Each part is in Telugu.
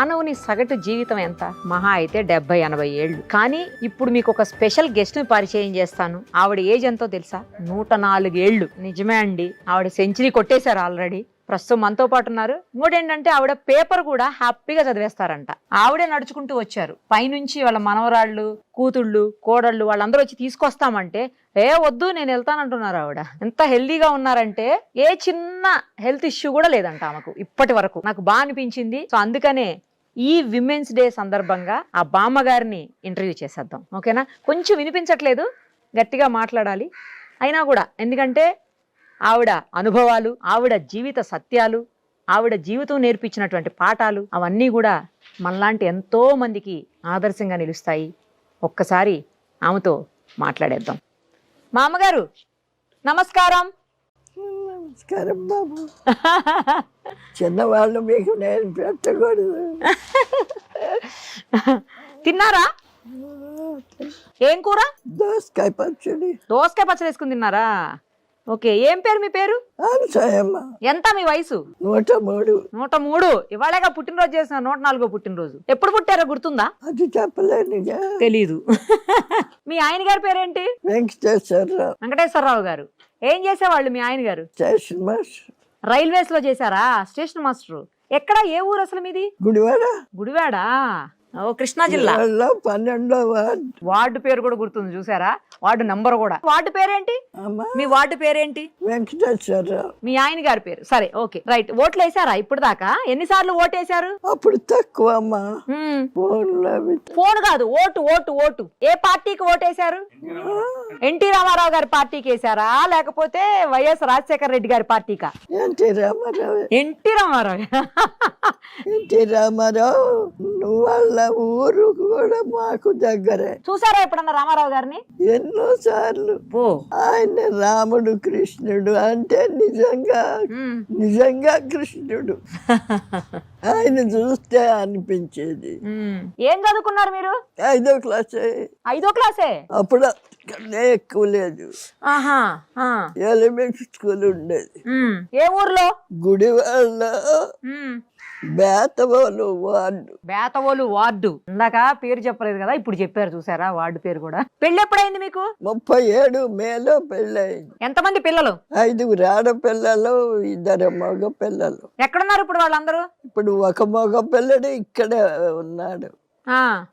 మానవుని సగటు జీవితం ఎంత? మహా అయితే డెబ్బై ఎనభై ఏళ్ళు. కానీ ఇప్పుడు మీకు ఒక స్పెషల్ గెస్ట్ని పరిచయం చేస్తాను. ఆవిడ ఏజ్ ఎంతో తెలుసా? నూట నాలుగేళ్ళు నిజమే అండి. ఆవిడ సెంచరీ కొట్టేశారు ఆల్రెడీ. ప్రస్తుతం మనతో పాటు ఉన్నారు. ఇంకోటేంటంటే ఆవిడ పేపర్ కూడా హ్యాపీగా చదివేస్తారంట. ఆవిడే నడుచుకుంటూ వచ్చారు. పైనుంచి వాళ్ళ మనవరాళ్ళు కూతుళ్ళు కోడళ్ళు వాళ్ళందరూ వచ్చి తీసుకొస్తామంటే ఏ వద్దు నేను వెళ్తానంటున్నారు ఆవిడ. ఎంత హెల్దీగా ఉన్నారంటే ఏ చిన్న హెల్త్ ఇష్యూ కూడా లేదంట ఆమెకు. ఇప్పటి వరకు నాకు బాగా అనిపించింది. సో అందుకనే ఈ విమెన్స్ డే సందర్భంగా ఆ బామ్మగారిని ఇంటర్వ్యూ చేసేద్దాం. ఓకేనా? కొంచెం వినిపించట్లేదు. గట్టిగా మాట్లాడాలి. అయినా కూడా ఎందుకంటే ఆవిడ అనుభవాలు ఆవిడ జీవిత సత్యాలు ఆవిడ జీవితం నేర్పించినటువంటి పాఠాలు అవన్నీ కూడా మనలాంటి ఎంతో మందికి ఆదర్శంగా నిలుస్తాయి. ఒక్కసారి ఆమెతో మాట్లాడేద్దాం. మా అమ్మగారు నమస్కారం నమస్కారం బాబు. చిన్నవాళ్ళు మీకు నేను పెట్టకూడదు. తిన్నారా? ఏం కూర? దోసకాయ పచ్చడి. దోసకాయ పచ్చడి వేసుకుని తిన్నారా? ఓకే ఏం పేరు మీ పేరు? ఎంత మీ వయసు? నూట మూడు. నూట మూడు. ఇవాళగా పుట్టినరోజు చేసిన నూట నాలుగో పుట్టినరోజు. ఎప్పుడు పుట్టారో గుర్తుందా? అది చెప్పలేనుగా తెలీదు. మీ ఆయన గారి పేరేంటి? వెంకటేశ్వరరావు. వెంకటేశ్వరరావు గారు. ఏం చేసేవాళ్ళు మీ ఆయన గారు? Station master. రైల్వేస్లో చేశారా? Station master. ఎక్కడ? ఏ ఊరు అసలు మీది? గుడివాడ. గుడివాడా? ఓ కృష్ణా జిల్లా. గుడివాడలో పన్నెండో వార్డు వార్డు పేరు కూడా గుర్తుంది చూసారా? వార్డు నంబర్ కూడా. వార్డు పేరేంటి? అమ్మ. మీ వార్డు పేరేంటి? వెంకటేశ్వరరావు మీ ఆయన గారి పేరు. సరే ఓకే. రైట్. ఓట్లు వేసారా ఇప్పుడు దాకా? ఎన్నిసార్లు ఓటేశారు అప్పుడు తక్కువ అమ్మ. హ్మ్. ఫోన్లో అవి ఫోన్ కాదు ఓటు ఓటు ఓటు. ఏ పార్టీకి ఓటేశారు ఎన్టీ రామారావు గారి పార్టీకి వేసారా లేకపోతే వైఎస్ రాజశేఖర రెడ్డి గారి పార్టీకా? NT Ramarao. NT Ramarao. NT Ramarao నువ్వు వాళ్ళ ఊరు కూడా మాకు దగ్గరే. చూసారా ఎప్పుడన్నా రామారావు గారిని? ఎన్నో సార్లు. ఆయన రాముడు కృష్ణుడు అంటే నిజంగా. నిజంగా కృష్ణుడు. ఆయన చూస్తే అనిపించేది. ఏం చదువుకున్నారు మీరు? ఐదో క్లాస్. ఐదో క్లాసే? అప్పుడు కన్నా ఎక్కువ లేదు. ఆహా ఆ. ఎలిమెంటరీ స్కూల్ ఉండేది. ఏ ఊర్లో? గుడివాళ్ళ. బేతవాళ్ళు వార్డు. బేతవోలు వార్డు. ఇందాక పేరు చెప్పలేదు కదా ఇప్పుడు చెప్పారు చూసారా వార్డు పేరు కూడా. పెళ్ళి ఎప్పుడైంది మీకు? ముప్పై ఏడు మేలో పెళ్ళయింది. ఎంతమంది పిల్లలు? ఐదుగురు ఆడపిల్లలు ఇద్దరు మగ పిల్లలు. ఎక్కడున్నారు ఇప్పుడు వాళ్ళందరూ? ఇప్పుడు ఒక మగ పిల్లడు ఇక్కడే ఉన్నాడు.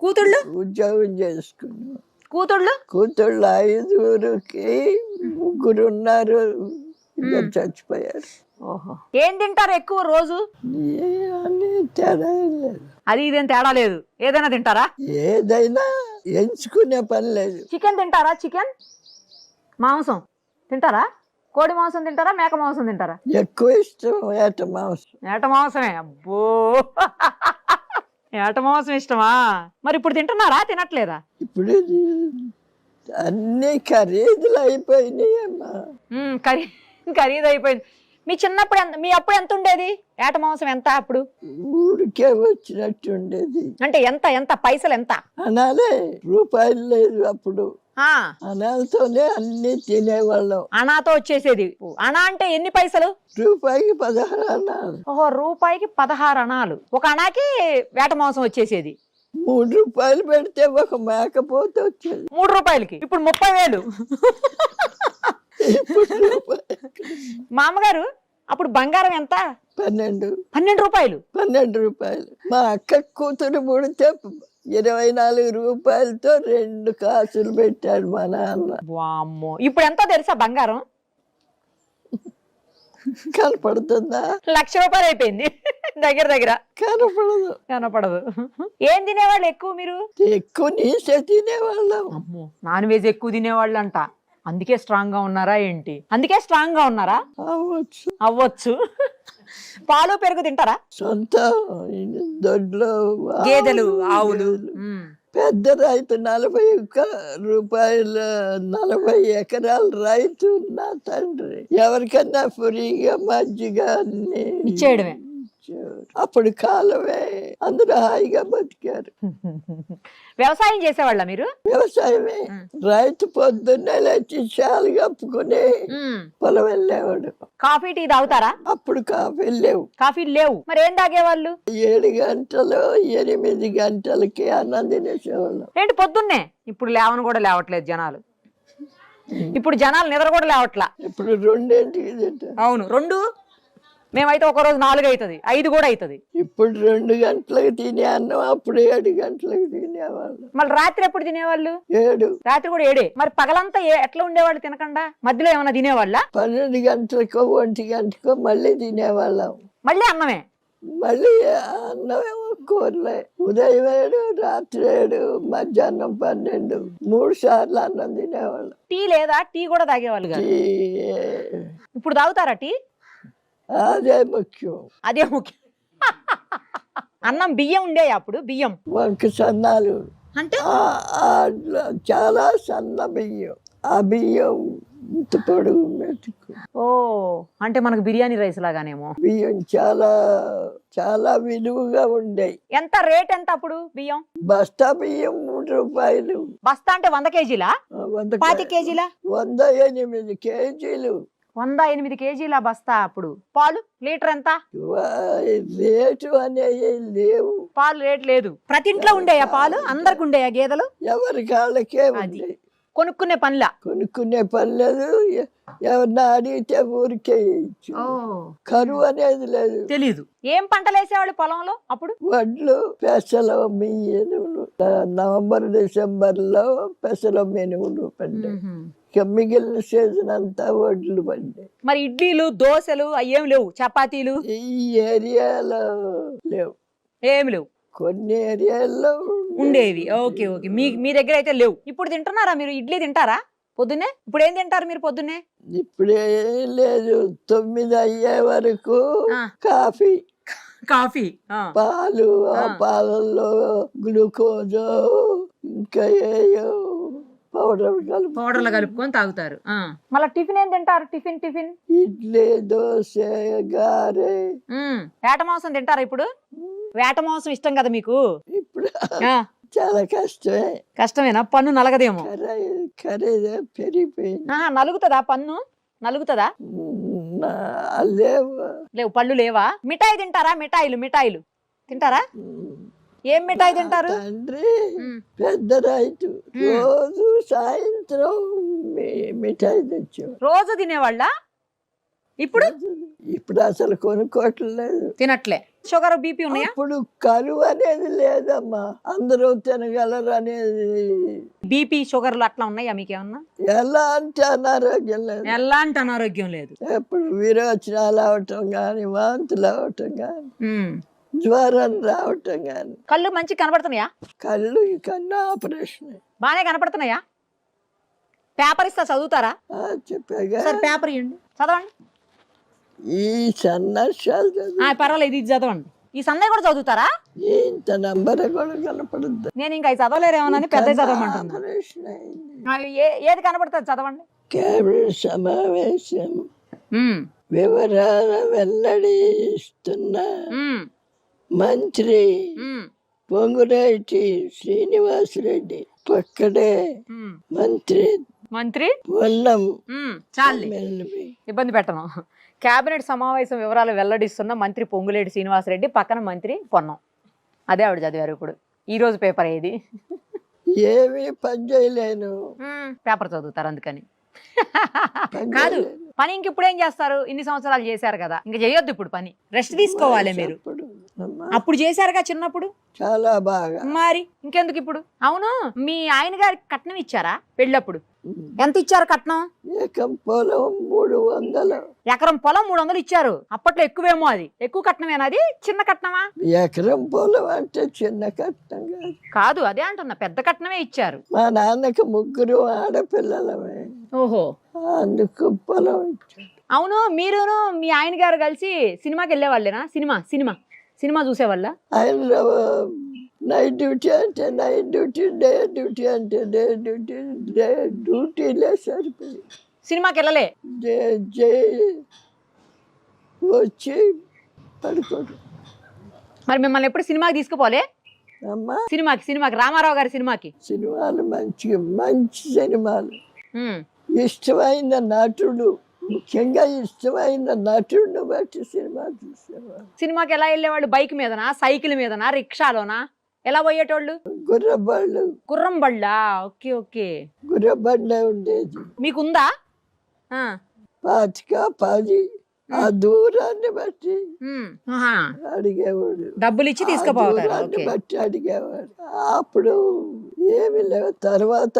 కూతుళ్ళు? ఉద్యోగం చేసుకున్నాడు. కూతుళ్ళు? కూతుళ్ళు ఐదుగురికి ముగ్గురు ఉన్నారు. ఇద్దరు చచ్చిపోయారు. ఏం తింటారు ఎక్కువ రోజు? అది ఇదేం తేడా లేదు. ఏదైనా తింటారా? ఏదైనా ఎంచుకునే పని లేదు. చికెన్ తింటారా చికెన్? మాంసం. తింటారా? కోడి మాంసం తింటారా? మేక మాంసం తింటారా? ఎక్కువ ఇష్టం ఏట మాంసం. ఏట మాంసమే. అబ్బో. ఏట మాంసం ఇష్టమా? మరి ఇప్పుడు తింటున్నారా? తినట్లేదా? ఇప్పుడు అన్ని ఖరీదులు అయిపోయినాయి అమ్మా మ్మ్, ఖరీ ఖరీదు అయిపోయింది మీ చిన్నప్పుడు ఎంత మీ అప్పుడు ఎంత ఉండేది? ఏట మాంసం ఎంత అప్పుడు? ఊరికే వచ్చినట్టు ఉండేది. అంటే ఎంత ఎంత? పైసలు ఎంత? అనాలే రూపాయలు లేదు అప్పుడు. ఆ. అనాలతోనే అన్ని తినేవాళ్ళం. అనాతో వచ్చేసేది. అనా అంటే ఎన్ని పైసలు? రూపాయికి పదహారు అనాలు. ఓహో రూపాయికి పదహారు అణాలు ఒక అణాకి వేట మాంసం వచ్చేసేది. మూడు రూపాయలు పెడితే ఒక మేకపోతే వచ్చేది. మూడు రూపాయలకి. ఇప్పుడు ముప్పై వేలు. మా అమ్మగారు అప్పుడు బంగారం ఎంత? పన్నెండు. పన్నెండు రూపాయలు. పన్నెండు రూపాయలు. మా అక్క కూతురు పుడితే ఇరవై నాలుగు రూపాయలతో రెండు కాసులు పెట్టాడు మా నాన్న. వామ్మో. ఇప్పుడు ఎంతో తెలుసా బంగారం? కనపడుతుందా? లక్ష రూపాయలు అయిపోయింది. దగ్గర దగ్గర. కనపడదు. కనపడదు. ఏం తినేవాళ్ళు ఎక్కువ మీరు? ఎక్కువ నీసే తినేవాళ్ళం. అమ్మో నాన్ వెజ్ ఎక్కువ తినేవాళ్ళు అంట అందుకే స్ట్రాంగ్గా ఉన్నారా ఏంటి? అందుకే స్ట్రాంగ్గా ఉన్నారా? అవ్వచ్చు. అవ్వచ్చు. పాలు పెరుగు తింటారా? సొంత దొడ్లో గేదెలు ఆవులు. పెద్ద రైతు నలభై ఒక్క రూపాయల నలభై ఎకరాల రైతు నా తండ్రి. ఎవరికన్నా ఫ్రీగా మజ్జిగ అన్ని ఇచ్చేయడమే. ఇచ్చేవారు అప్పుడు కాలమే అందరూ హాయిగా బతికారు. వ్యవసాయం చేసేవాళ్ళ మీరు? వ్యవసాయమే. రైతు పొద్దున్నే లేచి చాలు కప్పుకొని పొలం వెళ్ళేవాడు. కాఫీ టీ తాగుతారా? అప్పుడు కాఫీ లేవు. కాఫీ లేవు. మరి ఏం తాగేవాళ్ళు? ఏడు గంటలు ఎనిమిది గంటలకి అన్నం తినేసేవాళ్ళం. ఏంటి పొద్దున్నే? ఇప్పుడు లేవను కూడా లేవట్లేదు జనాలు. ఇప్పుడు జనాలు నిద్ర కూడా లేవట్లా. ఇప్పుడు రెండింటికి తింటాం అవును. రెండు? మేమైతే ఒక రోజు నాలుగు అవుతుంది ఐదు కూడా అవుతుంది ఇప్పుడు రెండు గంటలకు తినే అన్నం అప్పుడు ఏడు గంటలకు తినేవాళ్ళం. మళ్ళీ రాత్రి ఎప్పుడు తినేవాళ్ళు? ఏడు. రాత్రి కూడా ఏడే. మరి పగలంతా ఏ- ఎట్లా ఉండేవాళ్ళు తినకుండా? మధ్యలో ఏమైనా తినేవాళ్ళ? పన్నెండు గంటలకో ఒంటి గంటకో మళ్ళీ తినేవాళ్ళం. మళ్ళీ అన్నమే? మళ్ళీ అన్నమేమో కూరలే. ఉదయం ఏడు రాత్రి ఏడు మధ్యాహ్నం పన్నెండు. మూడు సార్లు అన్నం తినేవాళ్ళం. టీ లేదా? టీ కూడా తాగేవాళ్ళు కాదు. ఈ- ఇప్పుడు తాగుతారా టీ? అదే ముఖ్యం. అదే ముఖ్యం. అన్నం బియ్యం ఉండేవి అప్పుడు? బియ్యం. వంక సన్నాలు. అంటే? చాలా సన్న బియ్యం. ఆ బియ్యం ఇంత పొడుగు మెతుకు. ఓ అంటే మనకు బిర్యానీ రైస్ లాగానేమో. బియ్యం చాలా చాలా విలువగా ఉండేవి ఎంత రేట్ ఎంత అప్పుడు బియ్యం? బస్తా బియ్యం మూడు రూపాయలు. బస్తా అంటే వంద కేజీలా? వంద పాతి కేజీలా? వంద ఎనిమిది కేజీలు. వంద ఎనిమిది కేజీల బస్తా అప్పుడు. పాలు? లీటర్ ఎంత? రేటు అనేవి లేవు. పాలు రేట్ లేదు. ప్రతి ఇంట్లో ఉండేయా పాలు? అందరికి ఉండేయా గేదెలు? ఎవరి కాళ్ళకే అది. కొనుక్కునే పనిలా? కొనుక్కునే పని లేదు ఎవరిని అడిగితే ఊరికే ఇచ్చు. కరువు అనేది లేదు. తెలీదు. ఏం పంటలు వేసేవాళ్ళు పొలంలో అప్పుడు? వడ్లు పెసలు మినువులు నవంబర్ డిసెంబర్లో పెసలు మినువులు ఇక మిగిలిన సీజన్ అంతా వడ్లు పడ్డాయి. మరి ఇడ్లీలు దోశలు అయ్యేం లేవు? చపాతీలు? ఈ ఏరియాలో లేవు. ఏమి లేవు? కొన్ని ఏరియాల్లో ఉండేవి. Okay okay. మీ మీ దగ్గర అయితే లేవు. ఇప్పుడు తింటున్నారా మీరు? ఇడ్లీ తింటారా? పొద్దున్నే? ఇప్పుడు ఏం తింటారు మీరు పొద్దున్నే? ఇప్పుడే లేదు. తొమ్మిది అయ్యే వరకు ఆ. కాఫీ. కాఫీ. పాలు ఆ ఆ. పాలల్లో గ్లూకోజ్ ఇంకా ఏయో పౌడర్ కలుపు పౌడర్లు కలుపుకొని తాగుతారు. మళ్ళీ టిఫిన్ ఏం తింటారు? Tiffin tiffin? ఇడ్లీ దోశ గారె. వేట మాంసం తింటారా ఇప్పుడు? వేట మాంసం ఇష్టం కదా మీకు? ఇప్పుడు ఆ, చాలా కష్టమే. కష్టమేనా? పన్ను నలగదేమో? ఖరీ ఖరీదు పెరిగిపోయింది. ఆహా, నలుగుతుందా పన్ను? నలుగుతుందా? నా- లేవు. లేవు పళ్ళు లేవా? మిఠాయి తింటారా? మిఠాయిలు మిఠాయిలు. తింటారా? ఏం మిఠాయి తింటారు? తండ్రి. పెద్ద రైతు. రోజు సాయంత్రం మిఠాయి తెచ్చు రోజు తినేవాళ్ళ? ఇప్పుడు? ఇప్పుడు అసలు కొనుక్కోవట్లేదు తినట్లే. షుగర్ బీపీ ఉన్నాయా? అప్పుడు కరువు అనేది లేదమ్మా. అందరూ తినగలరు అనేది. బీపీ షుగర్లు అట్లా ఉన్నాయా మీకేమన్నా? ఎలా అంటే అనారోగ్యం లేదు. ఎలాంటి అనారోగ్యం లేదు. ఎప్పుడు విరోచనాలు అవటం కానీ వాంతులు అవటం కానీ. జ్వరం రావటం కానీ కళ్ళు మంచి కనబడుతున్నాయా? కళ్ళు ఈ కన్ను ఆపరేషన్. బాగానే కనపడుతున్నాయా పేపర్ ఇస్తా చదువుతారా? చెప్పాగా సరే పేపర్ ఇవ్వండి చదవండి. ఈ సన్నర్షాలు చదువు. పర్వాలేదు ఇది చదవండి. ఈ సందే కూడా చదువుతారా? ఇంత నంబర్ కూడా కనపడుద్ది. నేను ఇంకా చదవలేరేమోనని పెద్ద చదవమంటున్నా ఏది కనపడుతుంది చదవండి. కేబినెట్ సమావేశం. వివరాల వెల్లడిస్తున్న. మ్మ్. మంత్రి. పొంగులేటి శ్రీనివాసరెడ్డి పక్కడే మ్మ్. మంత్రి మంత్రి పొన్నం. చాలే. ఇబ్బంది పెట్టను కేబినెట్ సమావేశం వివరాలు వెల్లడిస్తున్న మంత్రి పొంగులేటి శ్రీనివాసరెడ్డి పక్కన మంత్రి పొన్నం అదే ఆవిడ చదివారు ఇప్పుడు ఈ రోజు పేపర్ ఏది ఏమీ పని చేయలేను పేపర్ చదువుతారు అందుకని కాదు. పని ఇంక ఇప్పుడు ఏం చేస్తారు? ఇన్ని సంవత్సరాలు చేశారు కదా ఇంక చేయొద్దు ఇప్పుడు పని. రెస్ట్ తీసుకోవాలి మీరు. అప్పుడు చేశారుగా చిన్నప్పుడు? చాలా బాగా. మరి ఇంకెందుకు ఇప్పుడు? అవును మీ ఆయన గారికి కట్నం ఇచ్చారా పెళ్ళప్పుడు? ఎంత ఇచ్చారు కట్నం? ఏకం పొలం మూడు వందలు. ఎకరం పొలం మూడు వందలు ఇచ్చారు. అప్పట్లో ఎక్కువేమో అది. ఎక్కువ కట్నమేనా అది? చిన్న కట్నమా? ఎకరం పొలం అంటే చిన్న కట్టం కాదు. కాదు అదే అంటున్నా. పెద్ద కట్నమే ఇచ్చారు. మా నాన్నకి ముగ్గురు ఆడపిల్లలమే. ఓహో. అందుకు పొలం అవును మీరును మీ ఆయన గారు కలిసి సినిమాకి వెళ్ళేవాళ్ళేనా? Cinema cinema. సినిమా చూసేవాళ్ళ? ఆయన నైట్ డ్యూటీ అంటే నైట్ డ్యూటీ డే డ్యూటీ అంటే డే డ్యూటీ డే డ్యూటీలే సరిపోయి. సినిమాకి వెళ్ళలే డే జే వచ్చి పడుకోడు. మరి మిమ్మల్ని ఎప్పుడు సినిమాకి తీసుకుపోలే? అమ్మా. సినిమాకి సినిమాకి రామారావు గారి సినిమాకి? సినిమాలు మంచిగా మంచి సినిమాలు. ఉమ్. ఇష్టమైన నటుడు ముఖ్యంగా ఇష్టమైన నటుడిని బట్టి సినిమా చూసేవాళ్ళు. సినిమాకి ఎలా వెళ్ళేవాళ్ళు? బైక్ మీదనా? సైకిల్ మీదనా? రిక్షాలోనా? ఎలా పోయేటోళ్ళు? గుర్రబళ్ళు? గుర్రం బళ్ళా ఓకే ఓకే. గుర్రబండే ఉండేది. మీకుందా? ఆ. పాతిక పది ఆ దూరాన్ని బట్టి ఉమ్. ఆహా. అడిగేవాడు. డబ్బులు ఇచ్చి ఆ తీసుకుపోతారు. దూరాన్ని ఓకే. బట్టి అడిగేవాడు. అప్పుడు ఏమి లేవు. తర్వాత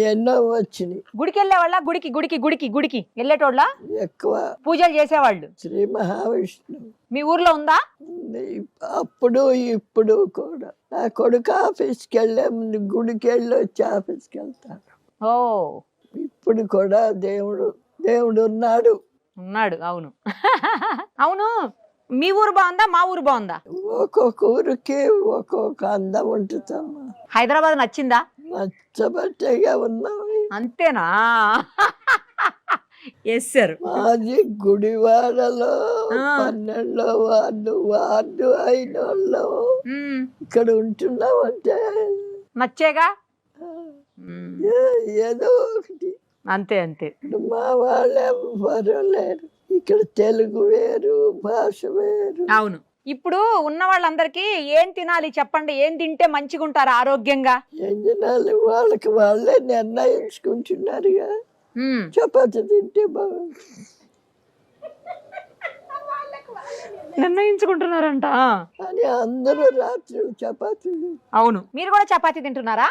ఎన్నో వచ్చినాయి. గుడికి వెళ్ళేవాళ్ళ గుడికి గుడికి గుడికి గుడికి. వెళ్ళేటోళ్ళ? ఎక్కువ. పూజలు చేసేవాళ్ళు? శ్రీ మహావిష్ణు మీ ఊర్లో ఉంది. అప్పుడు ఇప్పుడు కూడా. నా కొడుకు ఆఫీస్కి వెళ్ళే ముందు గుడికి వెళ్ళి వచ్చి ఆఫీస్కి వెళ్తాను ఓ. ఇప్పుడు కూడా దేవుడు దేవుడు ఉన్నాడు. ఉన్నాడు. అవును. అవును. మీ ఊరు బాగుందా? మా ఊరు బాగుందా? ఒక్కొక్క ఊరికి ఒక్కొక్క అందం ఉంటుందమ్మా. హైదరాబాద్ నచ్చిందా? నచ్చబట్టేగా ఉన్నాము అంతేనా? ఎస్ సార్ మాది గుడివాడలో. పన్నెండో వార్డు వార్డు అయిన వాళ్ళు ఇక్కడ ఉంటున్నామంటే. నచ్చేగా. ఏ- ఏదో ఒకటి. అంతే అంతే. మా వాళ్ళు ఎవ్వరు లేరు ఇక్కడ తెలుగు వేరు భాష వేరు. అవును. ఇప్పుడు ఉన్న వాళ్ళందరికీ ఏం తినాలి చెప్పండి? ఏం తింటే మంచిగా ఉంటారు ఆరోగ్యంగా? ఏం తినాలి? వాళ్ళకి వాళ్ళే నిర్ణయించుకుంటున్నారుగా. చపాతి తింటే బాగుంటుంది నిర్ణయించుకుంటున్నారంట. అని అందరూ రాత్రులు చపాతీలు అవును. మీరు కూడా చపాతీ తింటున్నారా?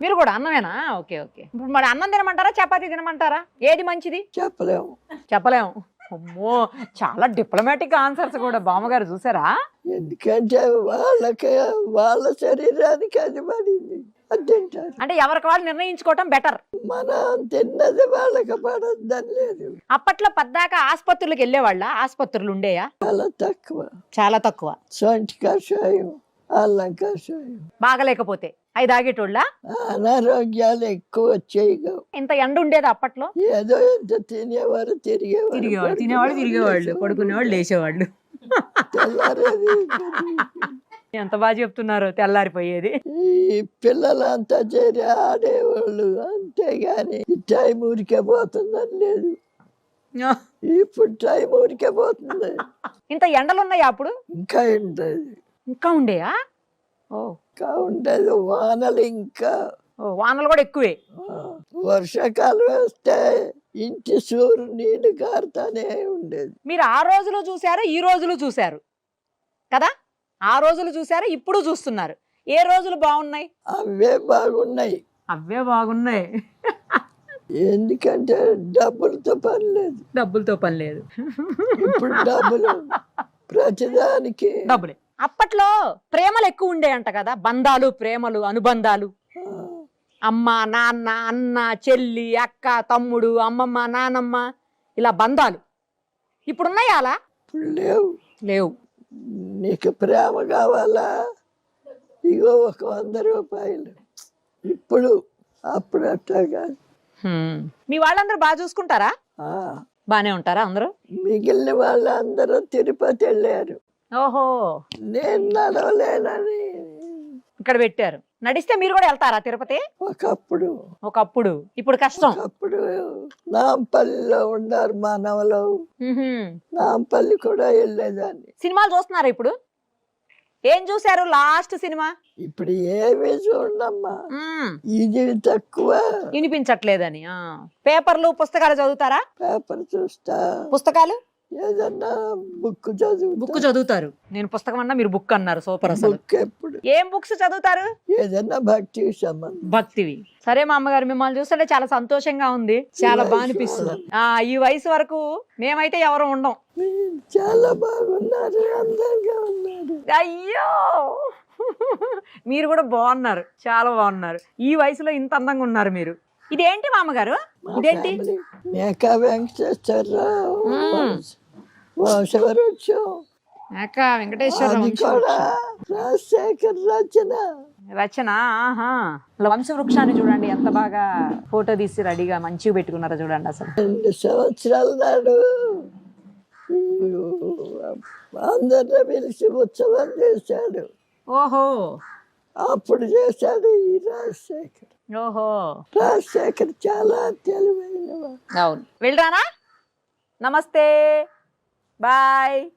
మీరు కూడా అన్నమేనా? Okay okay. ఇప్పుడు మరి అన్నం తినమంటారా? చపాతీ తినమంటారా? ఏది మంచిది? చెప్పలేము. చెప్పలేము. అమ్మో చాలా డిప్లొమాటిక్ ఆన్సర్స్ కూడా. బామ్మగారు చూసారా? ఎందుకంటే వాళ్ళకి వాళ్ళ శరీరానికి అది పడింది. అంటే ఎవరికి వాళ్ళు నిర్ణయించుకోవటం బెటర్ మనం తిన్నది వాళ్ళకి పడద్దని లేదు. అప్పట్లో పద్దాక ఆసుపత్రులకు వెళ్ళేవాళ్ళ? ఆసుపత్రులు ఉండేయా? చాలా తక్కువ. చాలా తక్కువ. సొంటి కషాయం అల్లం కషాయం. బాగలేకపోతే. అవి తాగేటోళ్ళ? అనారోగ్యాలు ఎక్కువ వచ్చేయగా ఇంత ఎండ ఉండేది అప్పట్లో? ఏదో ఎంత తినేవారు తిరిగేవారు తిరిగేవాళ్ళు తినేవాళ్ళు తిరిగేవాళ్ళు పడుకునేవాళ్ళు లేచేవాళ్ళు. తెల్లారేది ఎంత బాగా చెప్తున్నారు తెల్లారిపోయేది. ఈ పిల్లలంతా చేరి ఆడేవాళ్ళు అంతేగాని టైం ఊరికే పోతుందని లేదు. ఇప్పుడు టైం ఊరికే పోతుంది. ఇంత ఎండలు ఉన్నాయా అప్పుడు? ఇంకా ఉండేది ఇంకా ఉండేయా? ఇంకా ఉండేది వానలు ఇంకా. వానలు కూడా ఎక్కువే. వర్షాకాలం వస్తే ఇంటి సూరు నీళ్ళు కారుతానే ఉండేది. మీరు ఆ రోజులు చూశారు ఈ రోజులు చూశారు. కదా? ఆ రోజులు చూశారు ఇప్పుడు చూస్తున్నారు. ఏ రోజులు బాగున్నాయి? అవే బాగున్నాయి. అవే బాగున్నాయి. ఎందుకంటే డబ్బులతో పని లేదు. డబ్బులతో పని లేదు. ఇప్పుడు డబ్బులు ప్రతిదానికి డబ్బులే. అప్పట్లో ప్రేమలు ఎక్కువ ఉండేయంట కదా. బంధాలు ప్రేమలు అనుబంధాలు. అమ్మ నాన్న అన్న చెల్లి అక్క తమ్ముడు అమ్మమ్మ నానమ్మ ఇలా బంధాలు. ఇప్పుడు ఉన్నాయా అలా? లేవు. లేవు. నీకు ప్రేమ కావాలా? ఇగో ఒక వంద రూపాయలు. ఇప్పుడు అప్పుడు కాదు. హ్మ్. మీ వాళ్ళందరూ బాగా చూసుకుంటారా? బానే ఉంటారా అందరూ? మిగిలిన వాళ్ళందరూ తిరుపతి వెళ్ళారు. ఓహో. నేను నడవలేనని ఇక్కడ పెట్టారు. నడిస్తే మీరు కూడా వెళ్తారా తిరుపతి? ఒకప్పుడు. ఒకప్పుడు. ఇప్పుడు కష్టం. ఒకప్పుడు నాంపల్లిలో ఉన్నారు మానవులు. మ్మ్హ్మ్. నాంపల్లి కూడా వెళ్ళేదాన్ని. సినిమాలు చూస్తున్నారా ఇప్పుడు? ఏం చూశారు లాస్ట్ సినిమా? ఇప్పుడు ఏమీ చూడమ్మా మ్మ్. ఇది తక్కువ. వినిపించట్లేదని ఆ. పేపర్లు పుస్తకాలు చదువుతారా? పేపర్ చూస్తా. పుస్తకాలు? ఏదన్నా బుక్ చదువు బుక్ చదువుతారు. నేను పుస్తకం అన్నా మీరు బుక్ అన్నారు సూపర్ అసలు. బుక్ ఎప్పుడు? ఏం బుక్స్ చదువుతారు? ఏదన్నా భక్తికి సంబంధం భక్తివి. సరే మా అమ్మగారు మిమ్మల్ని చూస్తుంటే చాలా సంతోషంగా ఉంది. చాలా బాగా అనిపిస్తుంది. ఆ ఈ వయసు వరకు మేమైతే ఎవరు ఉండం. మీరు చాలా బాగున్నారు అందంగా ఉన్నారు. అయ్యో! మీరు కూడా బాగున్నారు. చాలా బాగున్నారు. ఈ వయసులో ఇంత అందంగా ఉన్నారు మీరు. ఇదేంటి మామగారు? ఇదేంటి? మేకా వెంకటేశ్వరరావు. వంశవృక్షం. అక్క వెంకటేశ్వర అది వంశ కూడా రాజశేఖర్ రచన. రచన? ఆహా. వంశవృక్షాన్ని చూడండి ఎంత బాగా ఫోటో తీసి రెడీగా మంచిగా పెట్టుకున్నారో చూడండి అసలు. రెండు సంవత్సరాల నాడు అందరిని పిలిచి ఉత్సవం చేశాడు. ఓహో. అప్పుడు చేశాడు ఈ రాజశేఖర్. ఓహో. రాజశేఖర్ చాలా తెలివైనవాడు. అవును. వెళ్ళరానా? నమస్తే. బాయ్.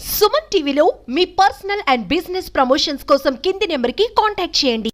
సుమన్ టీవీలో మీ పర్సనల్ అండ్ బిజినెస్ ప్రమోషన్స్ కోసం కింది నెంబర్కి కాంటాక్ట్ చేయండి.